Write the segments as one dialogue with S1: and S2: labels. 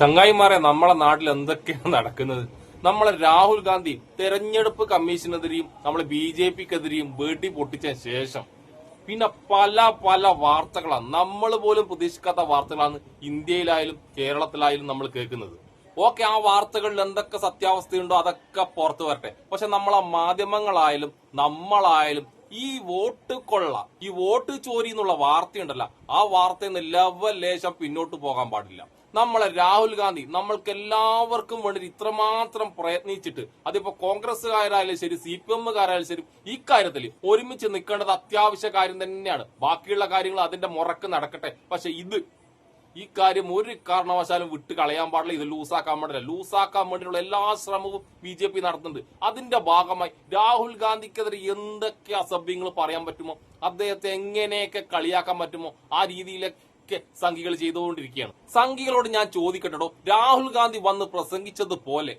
S1: ചങ്ങായിമാരെ നമ്മളെ നാട്ടിൽ എന്തൊക്കെയാണ് നടക്കുന്നത്? നമ്മളെ രാഹുൽ ഗാന്ധി തെരഞ്ഞെടുപ്പ് കമ്മീഷനെതിരെയും നമ്മളെ ബി ജെ പിക്കെതിരെയും വെടി പൊട്ടിച്ച ശേഷം പിന്നെ പല പല വാർത്തകളാണ് നമ്മൾ പോലും പ്രതീക്ഷിക്കാത്ത വാർത്തകളാണ് ഇന്ത്യയിലായാലും കേരളത്തിലായാലും നമ്മൾ കേൾക്കുന്നത്. ഓക്കെ ആ വാർത്തകളിൽ എന്തൊക്കെ സത്യാവസ്ഥയുണ്ടോ അതൊക്കെ പുറത്തു വരട്ടെ. പക്ഷെ നമ്മളെ മാധ്യമങ്ങളായാലും നമ്മളായാലും ഈ വോട്ട് കൊള്ള ഈ വോട്ട് ചോരി എന്നുള്ള വാർത്തയുണ്ടല്ല ആ വാർത്തയിൽ നിന്ന് ലെവൽ പിന്നോട്ട് പോകാൻ പാടില്ല. നമ്മളെ രാഹുൽ ഗാന്ധി നമ്മൾക്ക് എല്ലാവർക്കും വേണ്ടി ഇത്രമാത്രം പ്രയത്നിച്ചിട്ട് അതിപ്പോ കോൺഗ്രസ്സുകാരായാലും ശരി സി പി എമ്മുകാരായാലും ശരി ഈ കാര്യത്തിൽ ഒരുമിച്ച് നിൽക്കേണ്ടത് അത്യാവശ്യ കാര്യം തന്നെയാണ്. ബാക്കിയുള്ള കാര്യങ്ങൾ അതിന്റെ മുറക്ക് നടക്കട്ടെ. പക്ഷെ ഇത് ഈ കാര്യം ഒരു കാരണവശാലും വിട്ട് കളയാൻ പാടില്ല. ഇത് ലൂസാക്കാൻ പാടില്ല. ലൂസാക്കാൻ വേണ്ടിയുള്ള എല്ലാ ശ്രമവും ബി ജെ പി നടത്തുന്നുണ്ട്. അതിന്റെ ഭാഗമായി രാഹുൽ ഗാന്ധിക്കെതിരെ എന്തൊക്കെ അസഭ്യങ്ങൾ പറയാൻ പറ്റുമോ? അദ്ദേഹത്തെ എങ്ങനെയൊക്കെ കളിയാക്കാൻ പറ്റുമോ? ആ രീതിയിലൊക്കെ സംഘികൾ ചെയ്തുകൊണ്ടിരിക്കുകയാണ്. സംഘികളോട് ഞാൻ ചോദിക്കട്ടോ രാഹുൽ ഗാന്ധി വന്ന് പ്രസംഗിച്ചതുപോലെ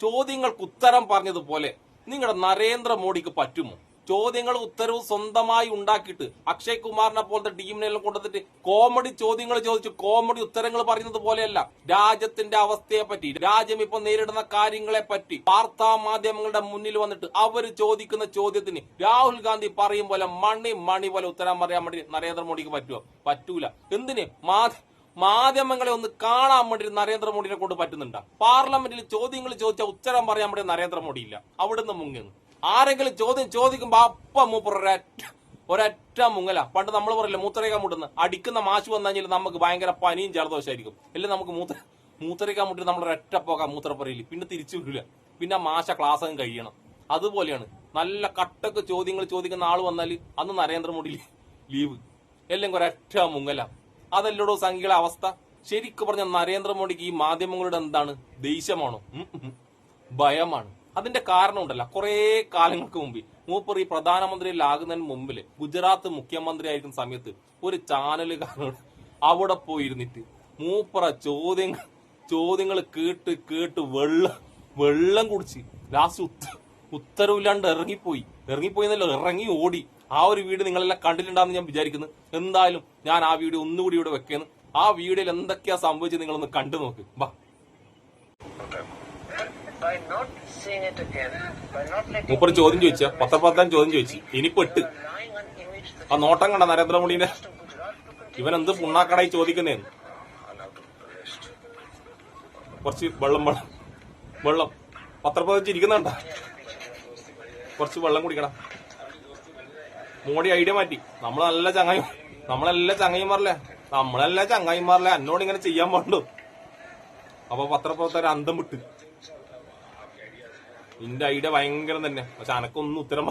S1: ചോദ്യങ്ങൾക്ക് ഉത്തരം പറഞ്ഞതുപോലെ നിങ്ങളുടെ നരേന്ദ്രമോദിക്ക് പറ്റുമോ? ചോദ്യങ്ങൾ ഉത്തരവ് സ്വന്തമായി ഉണ്ടാക്കിയിട്ട് അക്ഷയ് കുമാറിനെ പോലത്തെ ടീമിനെല്ലാം കൊണ്ടുവന്നിട്ട് കോമഡി ചോദ്യങ്ങൾ ചോദിച്ചു കോമഡി ഉത്തരങ്ങൾ പറയുന്നത് പോലെയല്ല. രാജ്യത്തിന്റെ അവസ്ഥയെ പറ്റി രാജ്യം ഇപ്പൊ നേരിടുന്ന കാര്യങ്ങളെ പറ്റി വാർത്താ മാധ്യമങ്ങളുടെ മുന്നിൽ വന്നിട്ട് അവർ ചോദിക്കുന്ന ചോദ്യത്തിന് രാഹുൽ ഗാന്ധി പറയും പോലെ മണി മണി പോലെ ഉത്തരം പറയാൻ വേണ്ടി നരേന്ദ്രമോദിക്ക് പറ്റുമോ പറ്റൂല. എന്തിന്? മാധ്യമ മാധ്യമങ്ങളെ ഒന്ന് കാണാൻ വേണ്ടി നരേന്ദ്രമോദിനെ കൊണ്ട് പറ്റുന്നുണ്ട്? പാർലമെന്റിൽ ചോദ്യങ്ങൾ ചോദിച്ച ഉത്തരം പറയാൻ വേണ്ടി നരേന്ദ്രമോദി ഇല്ല. അവിടുന്ന് മുങ്ങുന്നു. ആരെങ്കിലും ചോദ്യം ചോദിക്കുമ്പോ അപ്പ മൂപ്പർ ഒരൊറ്റ ഒരൊറ്റ മുങ്ങല. പണ്ട് നമ്മൾ പറയില്ല മൂത്രയ്ക്കാൻ മുട്ടുന്ന. അടിക്കുന്ന മാശു വന്നു നമുക്ക് ഭയങ്കര പനിയും ജലദോഷമായിരിക്കും ഇല്ല നമുക്ക് മൂത്ര മൂത്രയ്ക്കാൻ മുട്ടി നമ്മൾ ഒരൊറ്റ പോകാം മൂത്രപ്പറയില്ല പിന്നെ തിരിച്ചു വരില്ല പിന്നെ മാശ ക്ലാസ് അങ്ങ് കഴിയണം. അതുപോലെയാണ്. നല്ല കട്ടക്ക് ചോദ്യങ്ങൾ ചോദിക്കുന്ന ആൾ വന്നാൽ അന്ന് നരേന്ദ്രമോദി ലീവ്. അല്ലെങ്കിൽ ഒരൊറ്റ മുങ്ങല. അതല്ലടോ സംഖ്യയുടെ അവസ്ഥ? ശരിക്കും പറഞ്ഞ നരേന്ദ്രമോദിക്ക് ഈ മാധ്യമങ്ങളുടെ എന്താണ്? ദേഷ്യമാണോ. ഭയമാണ്. അതിന്റെ കാരണം ഉണ്ടല്ല കുറെ കാലങ്ങൾക്ക് മുമ്പ് മൂപ്പർ ഈ പ്രധാനമന്ത്രിയിലാകുന്നതിന് മുമ്പിൽ ഗുജറാത്ത് മുഖ്യമന്ത്രി ആയിരിക്കുന്ന സമയത്ത് ഒരു ചാനലുകാരനോട് അവിടെ പോയിരുന്നിട്ട് മൂപ്പറ ചോദ്യങ്ങൾ ചോദ്യങ്ങൾ കേട്ട് കേട്ട് വെള്ളം വെള്ളം കുടിച്ച് ലാസ്റ്റ് ഉത്ത ഉത്തരവില്ലാണ്ട് ഇറങ്ങിപ്പോയി. ഇറങ്ങിപ്പോയി എന്നല്ലോ ഇറങ്ങി ഓടി. ആ ഒരു വീഡിയോ നിങ്ങളെല്ലാം കണ്ടിട്ടുണ്ടാന്ന് ഞാൻ വിചാരിക്കുന്നു. എന്തായാലും ഞാൻ ആ വീഡിയോ ഒന്നുകൂടി ഇവിടെ വെക്കുന്നു. ആ വീഡിയോയിൽ എന്തൊക്കെയാ സംഭവിച്ചത് നിങ്ങളൊന്ന് കണ്ടു നോക്ക്. വാ മൂപ്പർ ചോദ്യം ചോദിച്ച പത്രപ്രധാൻ ചോദ്യം ചോദിച്ചു
S2: ഇനിയിപ്പോ that
S1: ആ നോട്ടം കണ്ട നരേന്ദ്രമോദിന്റെ ഇവൻ എന്ത് പുണ്ണാക്കടായി ചോദിക്കുന്നേന്ന്? കുറച്ച് വെള്ളം വെള്ളം വെള്ളം. പത്രപ്രധാൻ ഇരിക്കുന്നുണ്ട? കുറച്ച് വെള്ളം കുടിക്കണം. മോഡി ഐഡിയ മാറ്റി. നമ്മൾ നല്ല ചങ്ങായി നമ്മളെല്ലാ ചങ്ങായിമാരല്ലേ? നമ്മളെല്ലാ ചങ്ങായിമാരല്ലേ? എന്നോട് ഇങ്ങനെ ചെയ്യാൻ പാടുള്ളൂ അപ്പൊ പത്രപ്രവർത്തകർ അന്തം വിട്ട്. നിന്റെ ഐഡിയ ഭയങ്കരം തന്നെ. പക്ഷെ അനക്കൊന്നും ഉത്തരം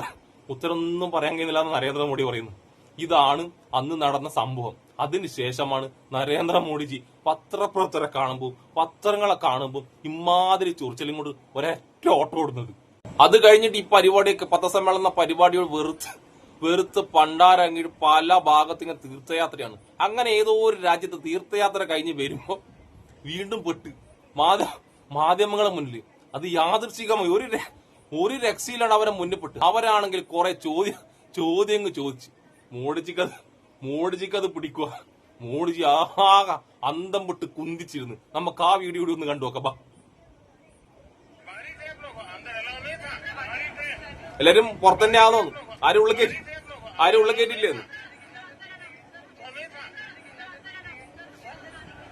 S1: ഉത്തരം ഒന്നും പറയാൻ കഴിയുന്നില്ല എന്ന് നരേന്ദ്രമോദി പറയുന്നു. ഇതാണ് അന്ന് നടന്ന സംഭവം. അതിനുശേഷമാണ് നരേന്ദ്രമോദിജി പത്രപ്രവർത്തകരെ കാണുമ്പോൾ പത്രങ്ങളെ കാണുമ്പോൾ ഇമാതിരി ചൊറിച്ചലും കൊണ്ട് ഒരൊറ്റ ഓട്ടം ഓടുന്നത് അത് കഴിഞ്ഞിട്ട് ഈ പരിപാടിയൊക്കെ പത്രസമ്മേളന പരിപാടികൾ വെറുത്ത് വെറുത്ത് പണ്ടാരങ്ങിട്ട് പല ഭാഗത്തിങ്ങനെ തീർത്ഥയാത്രയാണ്. അങ്ങനെ ഏതോ ഒരു രാജ്യത്ത് തീർത്ഥയാത്ര കഴിഞ്ഞ് വരുമ്പോ വീണ്ടും പെട്ട്. മാധ്യമ മാധ്യമങ്ങളെ മുന്നിൽ അത് യാദൃശികമായി ഒരു ഒരു രക്ഷയിലാണ് അവരെ മുന്നിൽ പെട്ട് അവരാണെങ്കിൽ കുറെ ചോദ്യം ചോദ്യങ്ങൾ ചോദിച്ചു. മോഡിജിക്കത് മോഡിജിക്കത് പിടിക്കുക. മോഡിജി ആഹാ അന്തം വിട്ട് കുന്തിച്ചിരുന്ന്. നമുക്ക് ആ വീഡിയോ കൂടി ഒന്ന് കണ്ടു നോക്കാം. എല്ലാരും പുറത്തന്നെ ആണോ ആരും ഉള്ളിൽ കയറ്റി ആരും ഉള്ളിൽ കയറ്റില്ലേ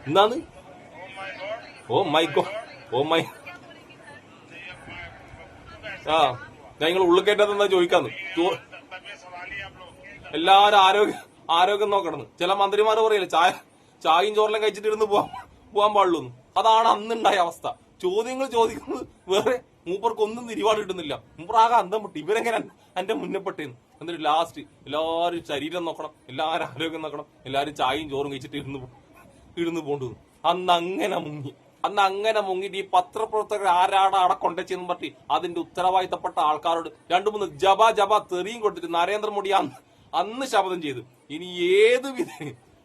S1: എന്നാന്ന് oh my god oh my ആ ഞാൻ നിങ്ങൾ ഉള്ളിൽ കയറ്റാത്ത ചോദിക്കാന്ന്. എല്ലാവരും ആരോഗ്യ ആരോഗ്യം നോക്കണം ചില മന്ത്രിമാർ പറയില്ല ചായ ചായയും ചോറെല്ലാം കഴിച്ചിട്ട് ഇരുന്ന് പോവാൻ പോവാൻ പാടുള്ളൂ അതാണ് അന്നുണ്ടായ അവസ്ഥ. ചോദ്യങ്ങൾ ചോദിക്കുന്നത് വേറെ മൂപ്പർക്കൊന്നും തിരിവാട് കിട്ടുന്നില്ല. മൂപ്പറാകെ അന്തം പൊട്ടി. ഇവരെങ്ങനെ എന്റെ മുന്നപ്പെട്ടേന്ന് എന്നിട്ട് ലാസ്റ്റ് എല്ലാവരും ശരീരം നോക്കണം എല്ലാവരും ആരോഗ്യം നോക്കണം എല്ലാവരും ചായയും ചോറും കഴിച്ചിട്ട് ഇരുന്ന് ഇരുന്ന് പോണ്ടു അന്ന് അങ്ങനെ മുങ്ങി. അന്ന് അങ്ങനെ മുങ്ങിട്ട് ഈ പത്രപ്രവർത്തകർ ആരാണ് അവിടെ കൊണ്ടുവച്ചെന്ന് പറഞ്ഞ് അതിന്റെ ഉത്തരവാദിത്തപ്പെട്ട ആൾക്കാരോട് രണ്ടു മൂന്ന് ജബ ജബ തെറിയും കൊടുത്തിട്ട് നരേന്ദ്രമോദി അന്ന് അന്ന് ശപഥം ചെയ്തു. ഇനി ഏത് വിധ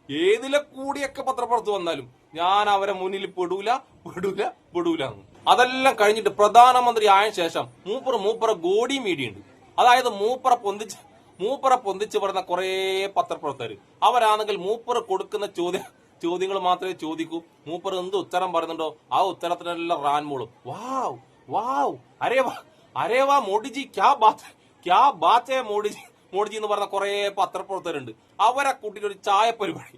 S1: ഏതിലെ കൂടിയൊക്കെ പത്രപ്പുറത്ത് വന്നാലും ഞാൻ അവരെ മുന്നിൽ പെടൂല പെടൂല പെടൂല. അതെല്ലാം കഴിഞ്ഞിട്ട് പ്രധാനമന്ത്രി ആയ ശേഷം മൂപ്പർ മൂപ്പറ ഗോഡി മീഡിയ ഉണ്ട്. അതായത് മൂപ്പറ പൊന്തിച്ച് മൂപ്പറ പൊന്തിച്ച് പറയുന്ന കുറെ പത്രപ്രവർത്തകർ അവരാണെങ്കിൽ മൂപ്പർ കൊടുക്കുന്ന ചോദ്യം ചോദ്യങ്ങൾ മാത്രമേ ചോദിക്കൂ മൂപ്പർ എന്ത് ഉത്തരം പറയുന്നുണ്ടോ ആ ഉത്തരത്തിനെല്ലാം റാൻ മോളും വാവ് വാവ് അരേ വാ അരേ വാ മോഡിജി ക്യാ ബാത്ത് ക്യാ ബാത്തേ മോഡിജി മോഡിജി എന്ന് പറഞ്ഞ കുറെ പത്രപ്രവർത്തകരുണ്ട് അവരെ കൂട്ടിയിട്ട് ഒരു ചായ പരിപാടി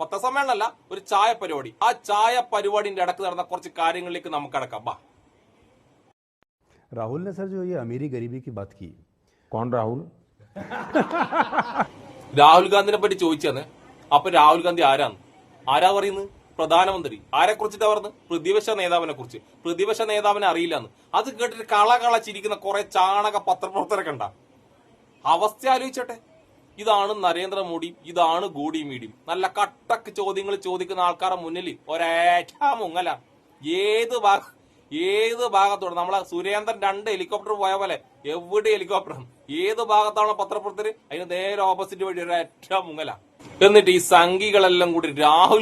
S1: പത്രസമ്മേളനമല്ല ഒരു ചായ പരിപാടി ആ ചായ പരിപാടിന്റെ ഇടക്ക് നടന്ന കുറച്ച് കാര്യങ്ങളിലേക്ക് നമുക്ക് അടക്കാം ബാ
S3: राहुल ने सर जो ये अमीरी गरीबी की बात की
S4: कौन राहुल
S1: രാഹുൽ ഗാന്ധിനെ പറ്റി ചോദിച്ചെന്ന് അപ്പൊ രാഹുൽ ഗാന്ധി ആരാന്ന് ആരാ പറയുന്നത്? പ്രധാനമന്ത്രി. ആരെ കുറിച്ചിട്ടാ പറഞ്ഞത് പ്രതിപക്ഷ നേതാവിനെ കുറിച്ച്. പ്രതിപക്ഷ നേതാവിനെ അറിയില്ലെന്ന്. അത് കേട്ടിട്ട് കള കള ചിരിക്കുന്ന കുറെ ചാണക പത്രപ്രവർത്തകരെ കണ്ട അവസ്ഥ ആലോചിച്ചട്ടെ. ഇതാണ് നരേന്ദ്രമോദി ഇതാണ് ഗോഡി മീഡിയും. നല്ല കട്ടക്ക് ചോദ്യങ്ങൾ ചോദിക്കുന്ന ആൾക്കാരുടെ മുന്നിൽ ഒരേറ്റാ മുങ്ങല. ഏത് ഭാഗ ഏത് ഭാഗത്തോടെ? നമ്മളെ സുരേന്ദ്രൻ രണ്ട് ഹെലികോപ്റ്റർ പോയ പോലെ എവിടെ ഹെലികോപ്റ്റർ ഏത് ഭാഗത്താണ് പത്രപ്രവർത്തകർ അതിന് നേരെ ഓപ്പോസിറ്റ് വഴി ഒരേറ്റ മുങ്ങല. എന്നിട്ട് ഈ സംഘികളെല്ലാം കൂടി രാഹുൽ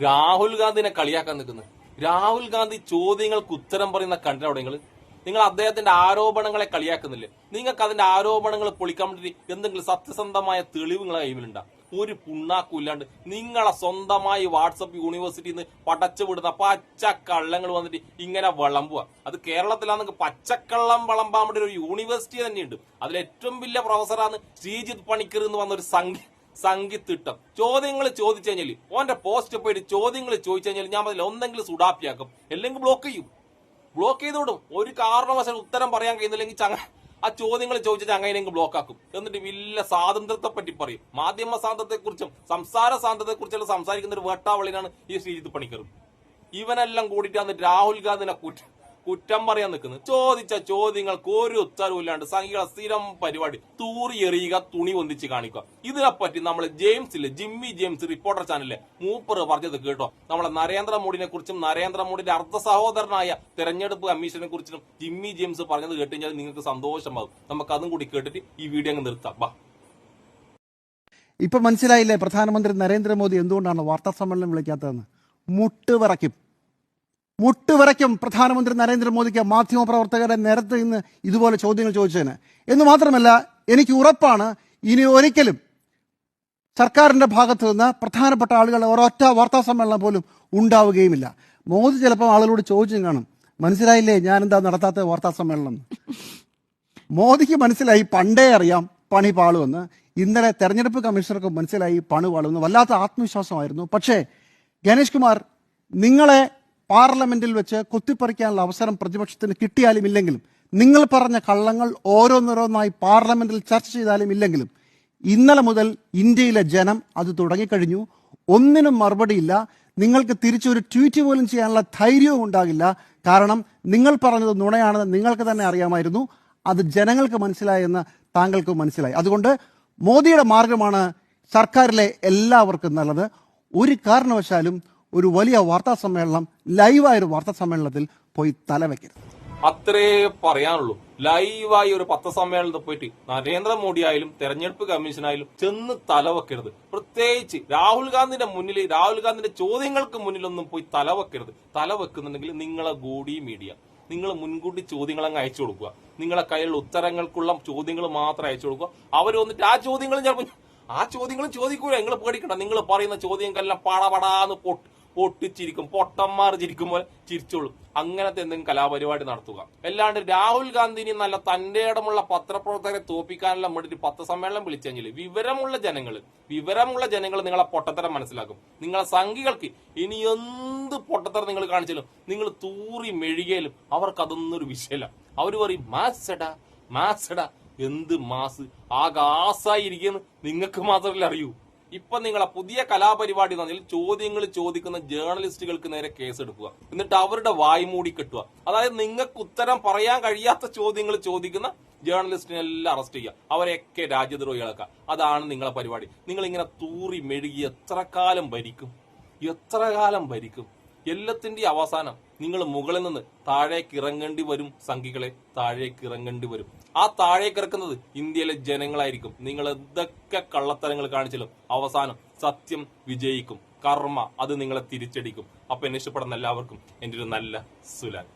S1: രാഹുൽ ഗാന്ധിനെ കളിയാക്കാൻ നിൽക്കുന്നത് രാഹുൽ ഗാന്ധി ചോദ്യങ്ങൾക്ക് ഉത്തരം പറയുന്ന കണ്ടിട്ടോ നിങ്ങൾ നിങ്ങൾ അദ്ദേഹത്തിന്റെ ആരോപണങ്ങളെ കളിയാക്കുന്നില്ലേ? നിങ്ങൾക്ക് അതിന്റെ ആരോപണങ്ങൾ പൊളിക്കാൻ വേണ്ടി എന്തെങ്കിലും സത്യസന്ധമായ തെളിവ് നിങ്ങളെ ഒരു പുണ്ണാക്കും ഇല്ലാണ്ട് നിങ്ങളെ സ്വന്തമായി വാട്സപ്പ് യൂണിവേഴ്സിറ്റിയിൽ നിന്ന് പടച്ചു വിടുന്ന പച്ചക്കള്ളങ്ങൾ വന്നിട്ട് ഇങ്ങനെ വിളമ്പുക അത് കേരളത്തിലാണെങ്കിൽ പച്ചക്കള്ളം വിളമ്പാൻ വേണ്ടി ഒരു യൂണിവേഴ്സിറ്റി തന്നെയുണ്ട്. അതിൽ ഏറ്റവും വലിയ പ്രൊഫസറാണ് ശ്രീജിത്ത് പണിക്കർ എന്ന് വന്ന ഒരു സംഗീത്തിട്ടം ചോദ്യങ്ങൾ ചോദിച്ചു കഴിഞ്ഞാൽ ഓന്റെ പോസ്റ്റ് പോയിട്ട് ചോദ്യങ്ങൾ ചോദിച്ചു കഴിഞ്ഞാൽ ഞാൻ പറഞ്ഞില്ല ഒന്നെങ്കിലും സുഡാപ്പിയാക്കും. അല്ലെങ്കിൽ ബ്ലോക്ക് ചെയ്യും. ബ്ലോക്ക് ചെയ്ത് വിടും. ഒരു കാരണവശാലും ഉത്തരം പറയാൻ കഴിയുന്നില്ലെങ്കിൽ ചങ്ങ ആ ചോദ്യങ്ങൾ ചോദിച്ചാൽ അങ്ങനെയെങ്കിലും ബ്ലോക്ക് ആക്കും. എന്നിട്ട് വലിയ സ്വാതന്ത്ര്യത്തെ പറ്റി പറയും. മാധ്യമ സ്വാതന്ത്ര്യത്തെക്കുറിച്ചും സംസാര സ്വാതന്ത്ര്യത്തെ സംസാരിക്കുന്ന ഒരു വേട്ടാവളിനാണ് ഈ ശ്രീജിത്ത് പണിക്കറും ഇവനെല്ലാം കൂടിയിട്ട് അന്ന് രാഹുൽ ഗാന്ധിനെ കുറ്റം കുറ്റം പറയാൻ നിൽക്കുന്നത് ചോദിച്ച ചോദ്യങ്ങൾക്ക് ഒരു ഉത്തരവും ഇല്ലാണ്ട് സംഘികളെ സ്ഥിരം പരിപാടി തൂറി എറിയുക തുണി ഒന്നിച്ച് കാണിക്കുക. ഇതിനെപ്പറ്റി നമ്മൾ ജെയിംസ് ജിമ്മി ജെയിംസ് റിപ്പോർട്ടർ ചാനലിലെ മൂപ്പർ പറഞ്ഞത് കേട്ടോ. നമ്മളെ നരേന്ദ്രമോദിനെ കുറിച്ചും നരേന്ദ്രമോദിന്റെ അർദ്ധ സഹോദരനായ തെരഞ്ഞെടുപ്പ് കമ്മീഷനെ കുറിച്ചും ജിമ്മി ജെയിംസ് പറഞ്ഞത് കേട്ട് കഴിഞ്ഞാൽ നിങ്ങൾക്ക് സന്തോഷമാകും. നമുക്ക് അതും കൂടി കേട്ടിട്ട് ഈ വീഡിയോ അങ്ങ് നിർത്താം. ബാ.
S5: ഇപ്പൊ മനസ്സിലായില്ലേ പ്രധാനമന്ത്രി നരേന്ദ്രമോദി എന്തുകൊണ്ടാണ് വാർത്താ സമ്മേളനം വിളിക്കാത്തതെന്ന്? മുട്ടുവിറയ്ക്കും. മുട്ടുവിറയ്ക്കും പ്രധാനമന്ത്രി നരേന്ദ്രമോദിക്ക് മാധ്യമപ്രവർത്തകരെ നേരത്തെ നിന്ന് ഇതുപോലെ ചോദ്യങ്ങൾ ചോദിച്ചതിന്. എന്ന് മാത്രമല്ല എനിക്ക് ഉറപ്പാണ് ഇനി ഒരിക്കലും സർക്കാരിന്റെ ഭാഗത്തു നിന്ന് പ്രധാനപ്പെട്ട ആളുകൾ ഒരൊറ്റ വാർത്താ സമ്മേളനം പോലും ഉണ്ടാവുകയുമില്ല. മോദി ചിലപ്പോൾ ആളുകളോട് ചോദിച്ചും കാണും മനസ്സിലായില്ലേ ഞാൻ എന്താ നടത്താത്ത വാർത്താ സമ്മേളനം മോദിക്ക് മനസ്സിലായി പണ്ടേ അറിയാം പണി പാളുമെന്ന് ഇന്നലെ തെരഞ്ഞെടുപ്പ് കമ്മീഷണർക്ക് മനസ്സിലായി പണി പാളുമെന്ന് വല്ലാത്ത ആത്മവിശ്വാസമായിരുന്നു. പക്ഷേ ഗണേഷ് കുമാർ നിങ്ങളെ പാർലമെന്റിൽ വെച്ച് കുത്തിപ്പറിക്കാനുള്ള അവസരം പ്രതിപക്ഷത്തിന് കിട്ടിയാലും ഇല്ലെങ്കിലും നിങ്ങൾ പറഞ്ഞ കള്ളങ്ങൾ ഓരോന്നോരോന്നായി പാർലമെന്റിൽ ചർച്ച ചെയ്താലും ഇല്ലെങ്കിലും ഇന്നലെ മുതൽ ഇന്ത്യയിലെ ജനം അത് തുടങ്ങിക്കഴിഞ്ഞു. ഒന്നിനും മറുപടിയില്ല. നിങ്ങൾക്ക് തിരിച്ചൊരു ട്വീറ്റ് പോലും ചെയ്യാനുള്ള ധൈര്യവും ഉണ്ടാകില്ല. കാരണം നിങ്ങൾ പറഞ്ഞത് നുണയാണെന്ന് നിങ്ങൾക്ക് തന്നെ അറിയാമായിരുന്നു. അത് ജനങ്ങൾക്ക് മനസ്സിലായെന്ന് താങ്കൾക്ക് മനസ്സിലായി. അതുകൊണ്ട് മോദിയുടെ മാർഗമാണ് സർക്കാരിലെ എല്ലാവർക്കും നല്ലത്. ഒരു കാരണവശാലും ഒരു വലിയ വാർത്താ സമ്മേളനം ലൈവായ ഒരു വാർത്താ സമ്മേളനത്തിൽ പോയി തലവെക്കരുത്.
S1: അത്രേ പറയാനുള്ളൂ. ലൈവായി ഒരു പത്രസമ്മേളനത്തിൽ പോയിട്ട് നരേന്ദ്രമോദി ആയാലും തെരഞ്ഞെടുപ്പ് കമ്മീഷനായാലും ചെന്ന് തലവെക്കരുത്. പ്രത്യേകിച്ച് രാഹുൽ ഗാന്ധിന്റെ മുന്നിൽ രാഹുൽ ഗാന്ധിന്റെ ചോദ്യങ്ങൾക്ക് മുന്നിലൊന്നും പോയി തലവെക്കരുത്. തലവെക്കുന്നുണ്ടെങ്കിൽ നിങ്ങളെ ഗോഡി മീഡിയ. നിങ്ങൾ മുൻകൂട്ടി ചോദ്യങ്ങൾ അങ്ങ് അയച്ചു കൊടുക്കുക. നിങ്ങളെ കയ്യിലുള്ള ഉത്തരങ്ങൾക്കുള്ള ചോദ്യങ്ങൾ മാത്രം അയച്ചു കൊടുക്കുക. അവർ വന്നിട്ട് ആ ചോദ്യങ്ങളും ചിലപ്പോൾ ആ ചോദ്യങ്ങളും ചോദിക്കൂല. നിങ്ങൾ പേടിക്കണ്ട. നിങ്ങൾ പറയുന്ന ചോദ്യങ്ങൾക്കെല്ലാം പടപടാന്ന് പൊട്ട്. പൊട്ടിച്ചിരിക്കും പൊട്ടന്മാർ ചിരിക്കുമ്പോൾ ചിരിച്ചോളും. അങ്ങനത്തെ എന്തെങ്കിലും കലാപരിപാടി നടത്തുക. അല്ലാണ്ട് രാഹുൽ ഗാന്ധിനി നല്ല തന്റെ ഇടമുള്ള പത്രപ്രവർത്തകരെ തോപ്പിക്കാനുള്ള വേണ്ടിയിട്ട് പത്രസമ്മേളനം വിളിച്ചെങ്കിൽ വിവരമുള്ള ജനങ്ങൾ വിവരമുള്ള ജനങ്ങൾ നിങ്ങളെ പൊട്ടത്തരം മനസ്സിലാക്കും. നിങ്ങളെ സംഘികൾക്ക് ഇനി എന്ത് പൊട്ടത്തരം നിങ്ങൾ കാണിച്ചാലും നിങ്ങൾ തൂറി മെഴുകിയാലും അവർക്ക് അതൊന്നും ഒരു വിഷയമല്ല അവർ പറയും മാസടാ മാസടാ എന്ത് മാസ് ആകാസായിരിക്കുന്നു നിങ്ങൾക്ക് മാത്രമല്ല അറിയൂ. ഇപ്പൊ നിങ്ങളെ പുതിയ കലാപരിപാടി തന്നിൽ ചോദ്യങ്ങൾ ചോദിക്കുന്ന ജേർണലിസ്റ്റുകൾക്ക് നേരെ കേസെടുക്കുക. എന്നിട്ട് അവരുടെ വായ് മൂടി കെട്ടുക. അതായത് നിങ്ങൾക്ക് ഉത്തരം പറയാൻ കഴിയാത്ത ചോദ്യങ്ങൾ ചോദിക്കുന്ന ജേർണലിസ്റ്റിനെല്ലാം അറസ്റ്റ് ചെയ്യുക. അവരെയൊക്കെ രാജ്യദ്രോഹികളൊക്കെ അതാണ് നിങ്ങളെ പരിപാടി. നിങ്ങൾ ഇങ്ങനെ തൂറി മെഴുകി എത്ര കാലം ഭരിക്കും? എത്ര കാലം ഭരിക്കും? എല്ലാത്തിന്റെയും അവസാനം നിങ്ങൾ മുകളിൽ നിന്ന് താഴേക്ക് ഇറങ്ങേണ്ടി വരും സംഘികളെ താഴേക്ക് ഇറങ്ങേണ്ടി വരും. ആ താഴേക്ക് ഇറക്കുന്നത് ഇന്ത്യയിലെ ജനങ്ങളായിരിക്കും. നിങ്ങൾ എന്തൊക്കെ കള്ളത്തരങ്ങൾ കാണിച്ചാലും അവസാനം സത്യം വിജയിക്കും. കർമ്മ അത് നിങ്ങളെ തിരിച്ചടിക്കും. അപ്പൊ എന്നെ ഇഷ്ടപ്പെടുന്ന എല്ലാവർക്കും എന്റെ ഒരു നല്ല സുലാൻ.